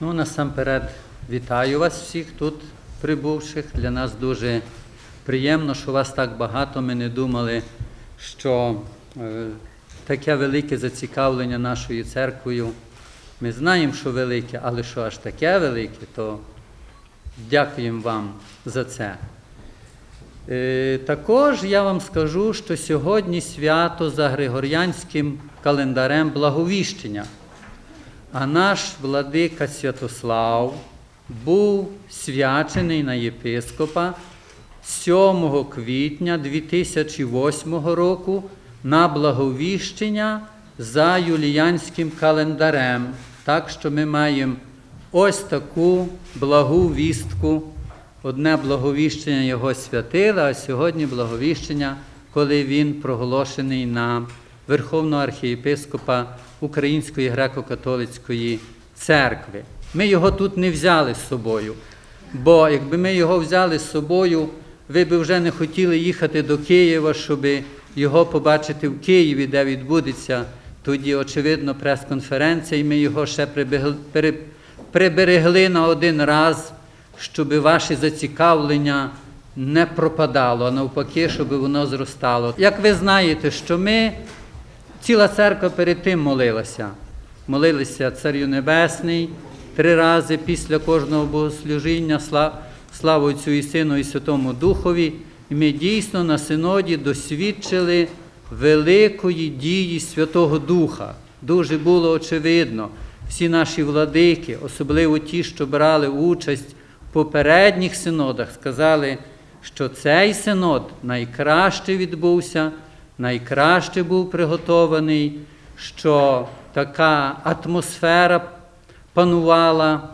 Ну, насамперед, вітаю вас всіх тут прибувших. Для нас дуже приємно, що вас так багато. Ми не думали, що е, таке велике зацікавлення нашою церквою. Ми знаємо, що велике, але що аж таке велике, то дякуємо вам за це. Е, Також я вам скажу, що сьогодні свято за Григоріанським календарем Благовіщення. А наш владика Святослав був свячений на єпископа 7 квітня 2008 року на благовіщення за юліянським календарем. Так що ми маємо ось таку благу вістку. Одне благовіщення його святила, а сьогодні благовіщення, коли він проголошений на Верховного архієпископа Української греко-католицької церкви. Ми його тут не взяли з собою, бо якби ми його взяли з собою, ви б вже не хотіли їхати до Києва, щоб його побачити в Києві, де відбудеться тоді, очевидно, прес-конференція, і ми його ще приберегли на один раз, щоб ваше зацікавлення не пропадало, а навпаки, щоб воно зростало. Як ви знаєте, що ми Ціла церква перед тим молилася. Молилися Царю Небесний три рази після кожного богослужіння, сла- славу Отцю і Сину і Святому Духові. І ми дійсно на синоді досвідчили великої дії Святого Духа. Дуже було очевидно. Всі наші владики, особливо ті, що брали участь в попередніх синодах, сказали, що цей синод найкраще відбувся, найкраще був приготований, що така атмосфера панувала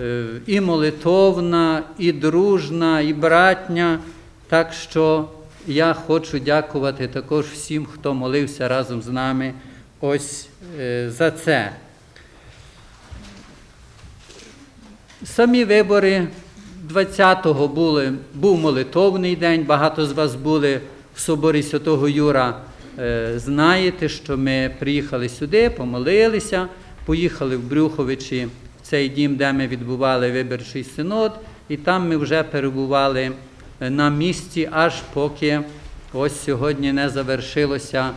е, і молитовна, і дружна, і братня. Так що я хочу дякувати також всім, хто молився разом з нами ось е, за це. Самі вибори 20-го були, був молитовний день, багато з вас були соборі Святого Юра. Е, Знаєте, що ми приїхали сюди, помолилися, поїхали в Брюховичі, в цей дім, де ми відбували виборчий синод, і там ми вже перебували е, на місці, аж поки ось сьогодні не завершилося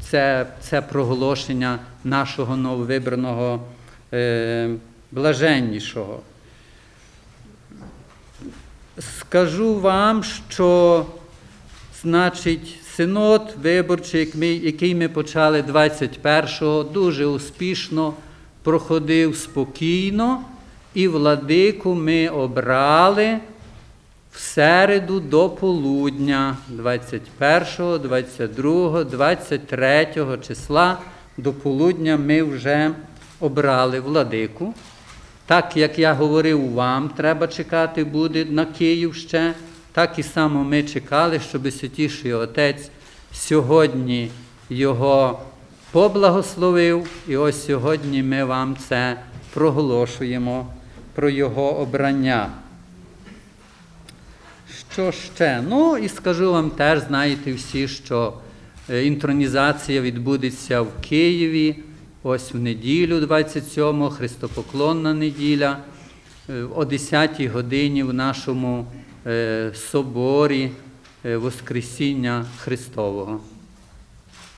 це, це проголошення нашого нововибраного е, блаженнішого. Скажу вам, що значить синод виборчий, який ми почали 21-го, дуже успішно проходив спокійно, і владику ми обрали в середу до полудня 21, 22, 23 числа до полудня ми вже обрали владику. Так як я говорив вам, треба чекати буде на Київ ще, так і само ми чекали, щоб Святіший Отець сьогодні його поблагословив. І ось сьогодні ми вам це проголошуємо про його обрання. Що ще? Ну і скажу вам теж, знаєте всі, що е, інтронізація відбудеться в Києві ось в неділю, 27 Христопоклонна неділя, о 10 годині в нашому е, соборі е, Воскресіння Христового.